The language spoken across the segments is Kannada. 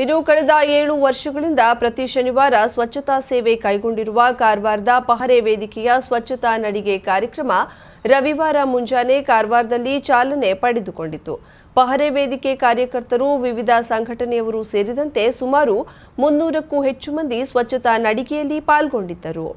ಇನ್ನು ಕಳೆದ ಏಳು ವರ್ಷಗಳಿಂದ ಪ್ರತಿ ಶನಿವಾರ ಸ್ವಚ್ಛತಾ ಸೇವೆ ಕೈಗೊಂಡಿರುವ ಕಾರವಾರದ ಪಹರೆ ವೇದಿಕೆಯ ಸ್ವಚ್ಛತಾ ನಡಿಗೆ ಕಾರ್ಯಕ್ರಮ ರವಿವಾರ ಮುಂಜಾನೆ ಕಾರವಾರದಲ್ಲಿ ಚಾಲನೆ ಪಡೆದುಕೊಂಡಿತು. ಪಹರೆ ವೇದಿಕೆ ಕಾರ್ಯಕರ್ತರು, ವಿವಿಧ ಸಂಘಟನೆಯವರು ಸೇರಿದಂತೆ ಸುಮಾರು ಮುನ್ನೂರಕ್ಕೂ ಹೆಚ್ಚು ಮಂದಿ ಸ್ವಚ್ಛತಾ ನಡಿಗೆಯಲ್ಲಿ ಪಾಲ್ಗೊಂಡಿದ್ದರು.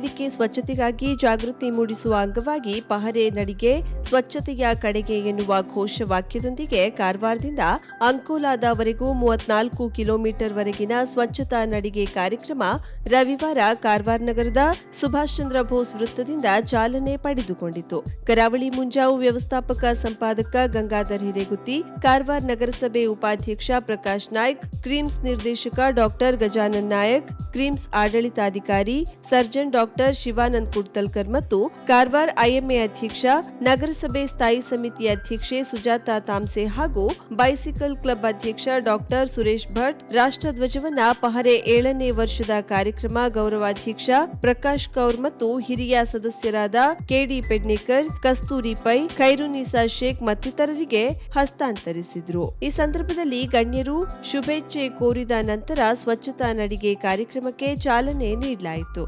ವೇದಿಕೆ ಸ್ವಚ್ಛತೆಗಾಗಿ ಜಾಗೃತಿ ಮೂಡಿಸುವ ಅಂಗವಾಗಿ ಪಹರೆ ನಡಿಗೆ ಸ್ವಚ್ಛತೆಯ ಕಡೆಗೆ ಎನ್ನುವ ಘೋಷವಾಕ್ಯದೊಂದಿಗೆ ಕಾರವಾರದಿಂದ ಅಂಕೋಲಾದವರೆಗೂ ಮೂವತ್ನಾಲ್ಕು ಕಿಲೋಮೀಟರ್ ವರೆಗಿನ ಸ್ವಚ್ಛತಾ ನಡಿಗೆ ಕಾರ್ಯಕ್ರಮ ರವಿವಾರ ಕಾರವಾರ ನಗರದ ಸುಭಾಷ್ ಚಂದ್ರ ಬೋಸ್ ವೃತ್ತದಿಂದ ಚಾಲನೆ ಪಡೆದುಕೊಂಡಿತು. ಕರಾವಳಿ ಮುಂಜಾವು ವ್ಯವಸ್ಥಾಪಕ ಸಂಪಾದಕ ಗಂಗಾಧರ್ ಹಿರೇಗುತ್ತಿ, ಕಾರವಾರ ನಗರಸಭೆ ಉಪಾಧ್ಯಕ್ಷ ಪ್ರಕಾಶ್ ನಾಯ್ಕ್, ಕ್ರೀಮ್ಸ್ ನಿರ್ದೇಶಕ ಡಾಕ್ಟರ್ ಗಜಾನನ್ ನಾಯಕ್, ಕ್ರೀಮ್ಸ್ ಆಡಳಿತಾಧಿಕಾರಿ, ಸರ್ಜನ್ ಡಾಕ್ಟರ್ ಶಿವಾನಂದ್ ಕುಡ್ತಲ್ಕರ್ ಮತ್ತು ಕಾರವಾರ ಐಎಂಎ ಅಧ್ಯಕ್ಷ, ನಗರಸಭೆ ಸ್ಥಾಯಿ ಸಮಿತಿ ಅಧ್ಯಕ್ಷೆ ಸುಜಾತಾ ತಾಮ್ಸೆ ಹಾಗೂ ಬೈಸಿಕಲ್ ಕ್ಲಬ್ ಅಧ್ಯಕ್ಷ ಡಾಕ್ಟರ್ ಸುರೇಶ್ ಭಟ್ ರಾಷ್ಟ್ರಧ್ವಜವನ್ನ ಪಹರೆ ಏಳನೇ ವರ್ಷದ ಕಾರ್ಯಕ್ರಮ ಗೌರವಾಧ್ಯಕ್ಷ ಪ್ರಕಾಶ್ ಕೌರ್ ಮತ್ತು ಹಿರಿಯ ಸದಸ್ಯರಾದ ಕೆಡಿ ಪೆಡ್ನೇಕರ್, ಕಸ್ತೂರಿ ಪೈ ಖೈರುನಿಸಾ ಶೇಖ್ ಮತ್ತಿತರರಿಗೆ ಹಸ್ತಾಂತರಿಸಿದ್ರು. ಈ ಸಂದರ್ಭದಲ್ಲಿ ಗಣ್ಯರು ಶುಭೇಚ್ಛೆ ಕೋರಿದ ನಂತರ ಸ್ವಚ್ಛತಾ ನಡಿಗೆ ಕಾರ್ಯಕ್ರಮಕ್ಕೆ ಚಾಲನೆ ನೀಡಲಾಯಿತು.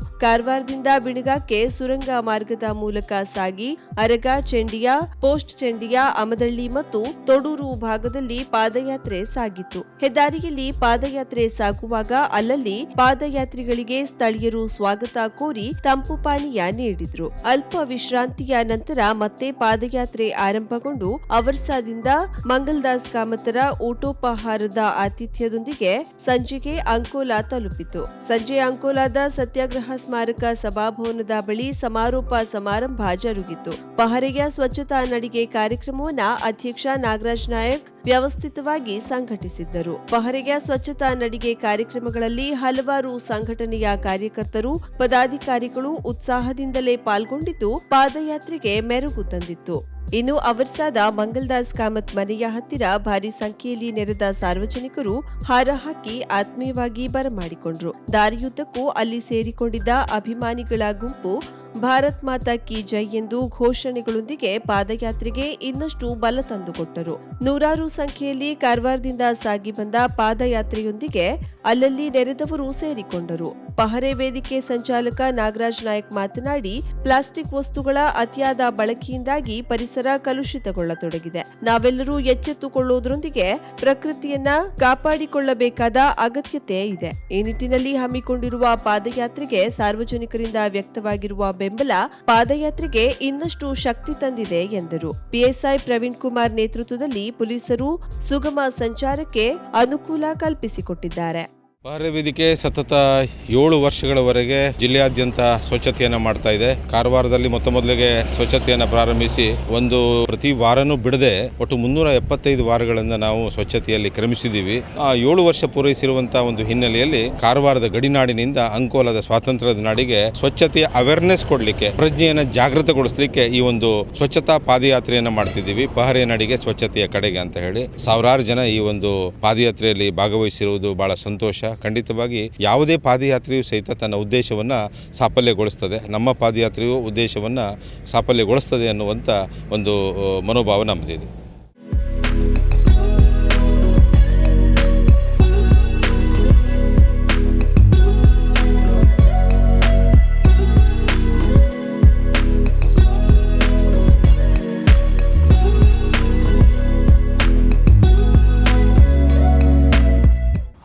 ಕಾರವಾರದಿಂದ ಬಿಣಗಾಕ್ಕೆ ಸುರಂಗ ಮಾರ್ಗದ ಮೂಲಕ ಸಾಗಿ ಅರಗ, ಚೆಂಡಿಯಾ, ಪೋಸ್ಟ್ ಚೆಂಡಿಯಾ, ಅಮದಳ್ಳಿ ಮತ್ತು ತೊಡೂರು ಭಾಗದಲ್ಲಿ ಪಾದಯಾತ್ರೆ ಸಾಗಿತ್ತು ಹೆದ್ದಾರಿಯಲ್ಲಿ ಪಾದಯಾತ್ರೆ ಸಾಗುವಾಗ ಅಲ್ಲಲ್ಲಿ ಪಾದಯಾತ್ರಿಗಳಿಗೆ ಸ್ಥಳೀಯರು ಸ್ವಾಗತ ಕೋರಿ ತಂಪು ಪಾನೀಯ ನೀಡಿದ್ರು. ಅಲ್ಪ ವಿಶ್ರಾಂತಿಯ ನಂತರ ಮತ್ತೆ ಪಾದಯಾತ್ರೆ ಆರಂಭಗೊಂಡು ಅವರ್ಸಾದಿಂದ ಮಂಗಲ್ದಾಸ್ ಕಾಮತರ ಊಟೋಪಹಾರದ ಆತಿಥ್ಯದೊಂದಿಗೆ ಸಂಜೆಗೆ ಅಂಕೋಲಾ ತಲುಪಿತು. ಸಂಜೆ ಅಂಕೋಲಾದ ಸತ್ಯಾಗ್ರಹ ಸ್ಮಾರಕ ಸಭಾಭವನದ ಬಳಿ ಸಮಾರೋಪ ಸಮಾರಂಭ ಜರುಗಿತು. ಪಹರೆಯ ಸ್ವಚ್ಛತಾ ನಡಿಗೆ ಕಾರ್ಯಕ್ರಮವನ್ನ ಅಧ್ಯಕ್ಷ ನಾಗರಾಜ್ ನಾಯಕ್ ವ್ಯವಸ್ಥಿತವಾಗಿ ಸಂಘಟಿಸಿದ್ದರು. ಪಹರೆಯ ಸ್ವಚ್ಛತಾ ನಡಿಗೆ ಕಾರ್ಯಕ್ರಮಗಳಲ್ಲಿ ಹಲವಾರು ಸಂಘಟನೆಯ ಕಾರ್ಯಕರ್ತರು, ಪದಾಧಿಕಾರಿಗಳು ಉತ್ಸಾಹದಿಂದಲೇ ಪಾಲ್ಗೊಂಡಿದ್ದು ಪಾದಯಾತ್ರೆಗೆ ಮೆರುಗು ತಂದಿತ್ತು. ಇನ್ನು ಅವರ್ಸಾದ ಮಂಗಲ್ದಾಸ್ ಕಾಮತ್ ಮನೆಯ ಹತ್ತಿರ ಭಾರಿ ಸಂಖ್ಯೆಯಲ್ಲಿ ನೆರೆದ ಸಾರ್ವಜನಿಕರು ಹಾರ ಹಾಕಿ ಆತ್ಮೀಯವಾಗಿ ಬರಮಾಡಿಕೊಂಡ್ರು. ದಾರಿಯುದ್ದಕ್ಕೂ ಅಲ್ಲಿ ಸೇರಿಕೊಂಡಿದ್ದ ಅಭಿಮಾನಿಗಳ ಗುಂಪು ಭಾರತ್ ಮಾತಾ ಕಿ ಜೈ ಎಂದು ಘೋಷಣೆಗಳೊಂದಿಗೆ ಪಾದಯಾತ್ರೆಗೆ ಇನ್ನಷ್ಟು ಬಲ ತಂದುಕೊಟ್ಟರು. ನೂರಾರು ಸಂಖ್ಯೆಯಲ್ಲಿ ಕಾರವಾರದಿಂದ ಸಾಗಿ ಬಂದ ಪಾದಯಾತ್ರೆಯೊಂದಿಗೆ ಅಲ್ಲಲ್ಲಿ ನೆರೆದವರು ಸೇರಿಕೊಂಡರು. ಪಹರೆ ವೇದಿಕೆ ಸಂಚಾಲಕ ನಾಗರಾಜ್ ನಾಯಕ್ ಮಾತನಾಡಿ, ಪ್ಲಾಸ್ಟಿಕ್ ವಸ್ತುಗಳ ಅತಿಯಾದ ಬಳಕೆಯಿಂದಾಗಿ ಪರಿಸರ ಕಲುಷಿತಗೊಳ್ಳತೊಡಗಿದೆ. ನಾವೆಲ್ಲರೂ ಎಚ್ಚೆತ್ತುಕೊಳ್ಳುವುದರೊಂದಿಗೆ ಪ್ರಕೃತಿಯನ್ನ ಕಾಪಾಡಿಕೊಳ್ಳಬೇಕಾದ ಅಗತ್ಯತೆ ಇದೆ. ಈ ನಿಟ್ಟಿನಲ್ಲಿ ಹಮ್ಮಿಕೊಂಡಿರುವ ಪಾದಯಾತ್ರೆಗೆ ಸಾರ್ವಜನಿಕರಿಂದ ವ್ಯಕ್ತವಾಗಿರುವ ಬೆಂಬಲ ಪಾದಯಾತ್ರೆಗೆ ಇನ್ನಷ್ಟು ಶಕ್ತಿ ತಂದಿದೆ ಎಂದರು. ಪಿಎಸ್ಐ ಪ್ರವೀಣ್ ಕುಮಾರ್ ನೇತೃತ್ವದಲ್ಲಿ ಪೊಲೀಸರು ಸುಗಮ ಸಂಚಾರಕ್ಕೆ ಅನುಕೂಲ ಕಲ್ಪಿಸಿಕೊಟ್ಟಿದ್ದಾರೆ. ಪಹರೆ ವೇದಿಕೆ ಸತತ ಏಳು ವರ್ಷಗಳವರೆಗೆ ಜಿಲ್ಲೆಯಾದ್ಯಂತ ಸ್ವಚ್ಛತೆಯನ್ನು ಮಾಡ್ತಾ ಇದೆ. ಕಾರವಾರದಲ್ಲಿ ಮೊತ್ತ ಮೊದಲಿಗೆ ಸ್ವಚ್ಛತೆಯನ್ನು ಪ್ರಾರಂಭಿಸಿ ಒಂದು ಪ್ರತಿ ವಾರನೂ ಬಿಡದೆ ಒಟ್ಟು ಮುನ್ನೂರ ಎಪ್ಪತ್ತೈದು ವಾರಗಳಿಂದ ನಾವು ಸ್ವಚ್ಛತೆಯಲ್ಲಿ ಕ್ರಮಿಸಿದ್ದೀವಿ. ಆ ಏಳು ವರ್ಷ ಪೂರೈಸಿರುವಂತಹ ಒಂದು ಹಿನ್ನೆಲೆಯಲ್ಲಿ ಕಾರವಾರದ ಗಡಿನಾಡಿನಿಂದ ಅಂಕೋಲದ ಸ್ವಾತಂತ್ರ್ಯದ ನಾಡಿಗೆ ಸ್ವಚ್ಛತೆಯ ಅವೇರ್ನೆಸ್ ಕೊಡಲಿಕ್ಕೆ, ಪ್ರಜ್ಞೆಯನ್ನು ಜಾಗೃತಗೊಳಿಸಲಿಕ್ಕೆ ಈ ಒಂದು ಸ್ವಚ್ಛತಾ ಪಾದಯಾತ್ರೆಯನ್ನು ಮಾಡ್ತಿದ್ದೀವಿ. ಪಹರೆಯ ನಾಡಿಗೆ ಸ್ವಚ್ಛತೆಯ ಕಡೆಗೆ ಅಂತ ಹೇಳಿ ಸಾವಿರಾರು ಜನ ಈ ಒಂದು ಪಾದಯಾತ್ರೆಯಲ್ಲಿ ಭಾಗವಹಿಸಿರುವುದು ಬಹಳ ಸಂತೋಷ. ಖಂಡಿತವಾಗಿ ಯಾವುದೇ ಪಾದಯಾತ್ರೆಯೂ ಸಹಿತ ತನ್ನ ಉದ್ದೇಶವನ್ನು ಸಾಫಲ್ಯಗೊಳಿಸ್ತದೆ. ನಮ್ಮ ಪಾದಯಾತ್ರೆಯು ಉದ್ದೇಶವನ್ನು ಸಾಫಲ್ಯಗೊಳಿಸ್ತದೆ ಅನ್ನುವಂಥ ಒಂದು ಮನೋಭಾವ ನಮ್ಮದಿದೆ.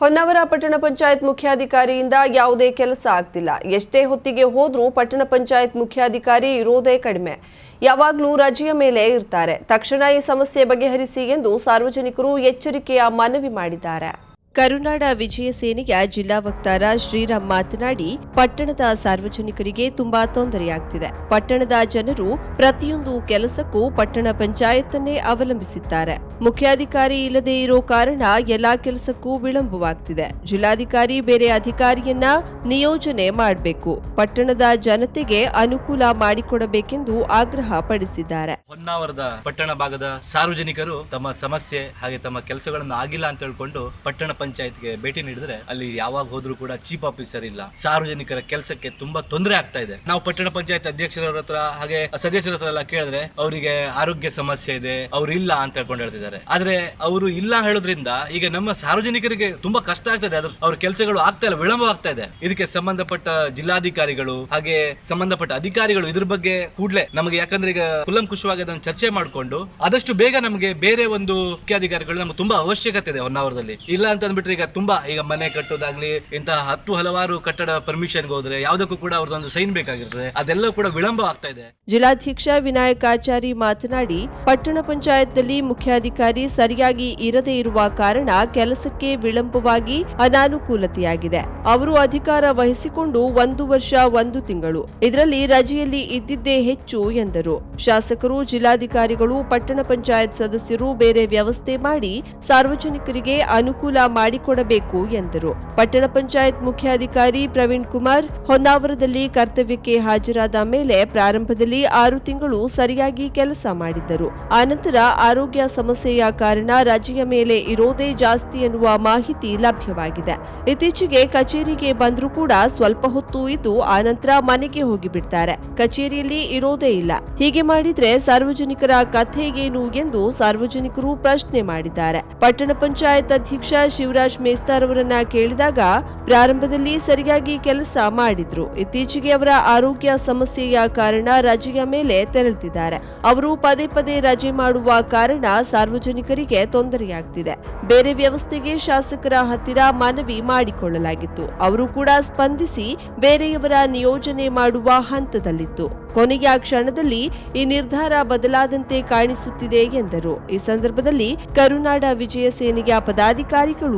ಹೊನ್ನಾವರ ಪಟ್ಟಣ ಪಂಚಾಯತ್ ಮುಖ್ಯಾಧಿಕಾರಿಯಿಂದ ಯಾವುದೇ ಕೆಲಸ ಆಗ್ತಿಲ್ಲ. ಎಷ್ಟೇ ಹೊತ್ತಿಗೆ ಹೋದ್ರೂ ಪಟ್ಟಣ ಪಂಚಾಯತ್ ಮುಖ್ಯಾಧಿಕಾರಿ ಇರೋದೇ ಕಡಿಮೆ. ಯಾವಾಗಲೂ ರಜೆಯ ಮೇಲೆ ಇರ್ತಾರೆ. ತಕ್ಷಣ ಈ ಸಮಸ್ಯೆ ಬಗೆಹರಿಸಿ ಎಂದು ಸಾರ್ವಜನಿಕರು ಎಚ್ಚರಿಕೆಯ ಮನವಿ ಮಾಡಿದ್ದಾರೆ. ಕರುನಾಡ ವಿಜಯ ಸೇನೆಯ ಜಿಲ್ಲಾ ವಕ್ತಾರ ಶ್ರೀರಾಮ್ ಮಾತನಾಡಿ, ಪಟ್ಟಣದ ಸಾರ್ವಜನಿಕರಿಗೆ ತುಂಬಾ ತೊಂದರೆಯಾಗ್ತಿದೆ. ಪಟ್ಟಣದ ಜನರು ಪ್ರತಿಯೊಂದು ಕೆಲಸಕ್ಕೂ ಪಟ್ಟಣ ಪಂಚಾಯತ್ನ್ನೇ ಅವಲಂಬಿಸಿದ್ದಾರೆ. ಮುಖ್ಯಾಧಿಕಾರಿ ಇಲ್ಲದೆ ಇರೋ ಕಾರಣ ಎಲ್ಲಾ ಕೆಲಸಕ್ಕೂ ವಿಳಂಬವಾಗ್ತಿದೆ. ಜಿಲ್ಲಾಧಿಕಾರಿ ಬೇರೆ ಅಧಿಕಾರಿಯನ್ನ ನಿಯೋಜನೆ ಮಾಡಬೇಕು. ಪಟ್ಟಣದ ಜನತೆಗೆ ಅನುಕೂಲ ಮಾಡಿಕೊಡಬೇಕೆಂದು ಆಗ್ರಹ ಪಡಿಸಿದ್ದಾರೆ. ಹೊನ್ನಾವರದ ಪಟ್ಟಣ ಭಾಗದ ಸಾರ್ವಜನಿಕರು ತಮ್ಮ ಸಮಸ್ಯೆ ಹಾಗೆ ತಮ್ಮ ಕೆಲಸಗಳನ್ನು ಆಗಿಲ್ಲ ಅಂತ ಹೇಳ್ಕೊಂಡು ಪಟ್ಟಣ ಪಂಚಾಯತ್ಗೆ ಭೇಟಿ ನೀಡಿದ್ರೆ ಅಲ್ಲಿ ಯಾವಾಗ ಹೋದ್ರು ಕೂಡ ಚೀಫ್ ಆಫೀಸರ್ ಇಲ್ಲ. ಸಾರ್ವಜನಿಕರ ಕೆಲಸಕ್ಕೆ ತುಂಬಾ ತೊಂದರೆ ಆಗ್ತಾ ಇದೆ. ನಾವು ಪಟ್ಟಣ ಪಂಚಾಯತ್ ಅಧ್ಯಕ್ಷರ ಹತ್ರ ಹಾಗೆ ಸದಸ್ಯರ ಹತ್ರ ಎಲ್ಲ ಕೇಳಿದ್ರೆ ಅವರಿಗೆ ಆರೋಗ್ಯ ಸಮಸ್ಯೆ ಇದೆ, ಅವ್ರು ಇಲ್ಲ ಅಂತ ಹೇಳ್ಕೊಂಡು ಹೇಳ್ತಿದ್ದಾರೆ. ಆದ್ರೆ ಅವರು ಇಲ್ಲ ಹೇಳೋದ್ರಿಂದ ಈಗ ನಮ್ಮ ಸಾರ್ವಜನಿಕರಿಗೆ ತುಂಬಾ ಕಷ್ಟ ಆಗ್ತದೆ ಅದ್ರ ಅವ್ರ ಕೆಲಸಗಳು ಆಗ್ತಾ ಇಲ್ಲ ವಿಳಂಬ ಆಗ್ತಾ ಇದೆ. ಇದಕ್ಕೆ ಸಂಬಂಧಪಟ್ಟ ಜಿಲ್ಲಾಧಿಕಾರಿಗಳು ಹಾಗೆ ಸಂಬಂಧಪಟ್ಟ ಅಧಿಕಾರಿಗಳು ಇದ್ರ ಬಗ್ಗೆ ಕೂಡಲೇ ನಮಗೆ ಯಾಕಂದ್ರೆ ಈಗ ಕುಲಂಕುಷವಾಗಿ ಅದನ್ನು ಚರ್ಚೆ ಮಾಡಿಕೊಂಡು ಆದಷ್ಟು ಬೇಗ ನಮಗೆ ಬೇರೆ ಒಂದು ಮುಖ್ಯಾಧಿಕಾರಿಗಳು ನಮ್ಗೆ ತುಂಬಾ ಅವಶ್ಯಕತೆ ಇದೆ ಹೊನ್ನಾವರದಲ್ಲಿ. ಇಲ್ಲ ಅಂತ ಅಂದ್ಬಿಟ್ರೆ ಈಗ ತುಂಬಾ ಈಗ ಮನೆ ಕಟ್ಟೋದಾಗ್ಲಿ, ಇಂತಹ ಹತ್ತು ಹಲವಾರು ಕಟ್ಟಡ ಪರ್ಮಿಷನ್ ಹೋದ್ರೆ ಯಾವುದಕ್ಕೂ ಕೂಡ ಅವ್ರದ್ದೊಂದು ಸೈನ್ ಬೇಕಾಗಿರ್ತದೆ. ಅದೆಲ್ಲ ಕೂಡ ವಿಳಂಬ ಆಗ್ತಾ ಇದೆ. ಜಿಲ್ಲಾಧ್ಯಕ್ಷ ವಿನಾಯಕಾಚಾರಿ ಮಾತನಾಡಿ, ಪಟ್ಟಣ ಪಂಚಾಯತ್ನಲ್ಲಿ ಮುಖ್ಯಾಧಿಕಾರಿ ಸರಿಯಾಗಿ ಇರದೇ ಇರುವ ಕಾರಣ ಕೆಲಸಕ್ಕೆ ವಿಳಂಬವಾಗಿ ಅನಾನುಕೂಲತೆಯಾಗಿದೆ. ಅವರು ಅಧಿಕಾರ ವಹಿಸಿಕೊಂಡು ಒಂದು ವರ್ಷ, ಒಂದು ತಿಂಗಳು. ಇದರಲ್ಲಿ ರಜೆಯಲ್ಲಿ ಇದ್ದಿದ್ದೇ ಹೆಚ್ಚು ಎಂದರು. ಶಾಸಕರು, ಜಿಲ್ಲಾಧಿಕಾರಿಗಳು, ಪಟ್ಟಣ ಪಂಚಾಯತ್ ಸದಸ್ಯರು ಬೇರೆ ವ್ಯವಸ್ಥೆ ಮಾಡಿ ಸಾರ್ವಜನಿಕರಿಗೆ ಅನುಕೂಲ ಮಾಡಿಕೊಡಬೇಕು ಎಂದರು. ಪಟ್ಟಣ ಪಂಚಾಯತ್ ಮುಖ್ಯಾಧಿಕಾರಿ ಪ್ರವೀಣ್ ಕುಮಾರ್, ಹೊನ್ನಾವರದಲ್ಲಿ ಕರ್ತವ್ಯಕ್ಕೆ ಹಾಜರಾದ ಮೇಲೆ ಪ್ರಾರಂಭದಲ್ಲಿ ಆರು ತಿಂಗಳು ಸರಿಯಾಗಿ ಕೆಲಸ ಮಾಡಿದ್ದರು. ಆನಂತರ ಆರೋಗ್ಯ ಸಮಸ್ಯೆಯ ಕಾರಣ ರಜೆಯ ಮೇಲೆ ಇರೋದೇ ಜಾಸ್ತಿ ಎನ್ನುವ ಮಾಹಿತಿ ಲಭ್ಯವಾಗಿದೆ. ಇತ್ತೀಚೆಗೆ ಕಚೇರಿಗೆ ಬಂದರೂ ಕೂಡ ಸ್ವಲ್ಪ ಹೊತ್ತು ಇದ್ದು ಆನಂತರ ಮನೆಗೆ ಹೋಗಿಬಿಡ್ತಾರೆ. ಕಚೇರಿಯಲ್ಲಿ ಇರೋದೇ ಇಲ್ಲ. ಹೀಗೆ ಮಾಡಿದ್ರೆ ಸಾರ್ವಜನಿಕರ ಕಥೆಗೇನು ಎಂದು ಸಾರ್ವಜನಿಕರು ಪ್ರಶ್ನೆ ಮಾಡಿದ್ದಾರೆ. ಪಟ್ಟಣ ಪಂಚಾಯತ್ ಅಧ್ಯಕ್ಷ ಶಿವರಾಜ್ ಮೇಸ್ತಾರ್ ಅವರನ್ನ ಕೇಳಿದಾಗ ಪ್ರಾರಂಭದಲ್ಲಿ ಸರಿಯಾಗಿ ಕೆಲಸ ಮಾಡಿದ್ರು. ಇತ್ತೀಚೆಗೆ ಅವರ ಆರೋಗ್ಯ ಸಮಸ್ಯೆಯ ಕಾರಣ ರಜೆಯ ಮೇಲೆ ತೆರಳುತ್ತಿದ್ದಾರೆ. ಅವರು ಪದೇ ಪದೇ ರಜೆ ಮಾಡುವ ಕಾರಣ ಸಾರ್ವಜನಿಕರಿಗೆ ತೊಂದರೆಯಾಗ್ತಿದೆ. ಬೇರೆ ವ್ಯವಸ್ಥೆಗೆ ಶಾಸಕರ ಹತ್ತಿರ ಮನವಿ ಮಾಡಿಕೊಳ್ಳಲಾಗಿತ್ತು. ಅವರು ಕೂಡ ಸ್ಪಂದಿಸಿ ಬೇರೆಯವರ ನಿಯೋಜನೆ ಮಾಡುವ ಹಂತದಲ್ಲಿತ್ತು. ಕೊನೆಯ ಕ್ಷಣದಲ್ಲಿ ಈ ನಿರ್ಧಾರ ಬದಲಾದಂತೆ ಕಾಣಿಸುತ್ತಿದೆ ಎಂದರು. ಈ ಸಂದರ್ಭದಲ್ಲಿ ಕರುನಾಡ ವಿಜಯ ಸೇನೆಯ ಪದಾಧಿಕಾರಿಗಳು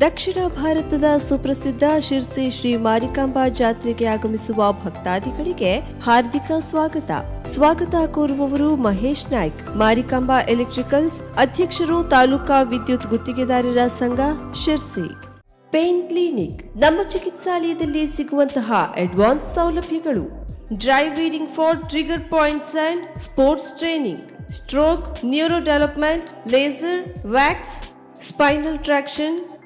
ದಕ್ಷಿಣ ಭಾರತದ ಸುಪ್ರಸಿದ್ಧ ಶಿರ್ಸಿ ಶ್ರೀ ಮಾರಿಕಾಂಬಾ ಜಾತ್ರೆಗೆ ಆಗಮಿಸುವ ಭಕ್ತಾದಿಗಳಿಗೆ ಹಾರ್ದಿಕ ಸ್ವಾಗತ. ಸ್ವಾಗತ ಕೋರುವವರು ಮಹೇಶ್ ನಾಯ್ಕ್. ಮಾರಿಕಾಂಬಾ ಎಲೆಕ್ಟ್ರಿಕಲ್ಸ್ ಅಧ್ಯಕ್ಷರು ತಾಲೂಕಾ ವಿದ್ಯುತ್ ಗುತ್ತಿಗೆದಾರರ ಸಂಘ ಶಿರ್ಸಿ. Pain clinic. ನಮ್ಮ ಚಿಕಿತ್ಸಾಲಯದಲ್ಲಿ ಸಿಗುವಂತಹ ಅಡ್ವಾನ್ಸ್ ಸೌಲಭ್ಯಗಳು. Dry needling for trigger points and sports training. Stroke neuro development laser wax spinal traction,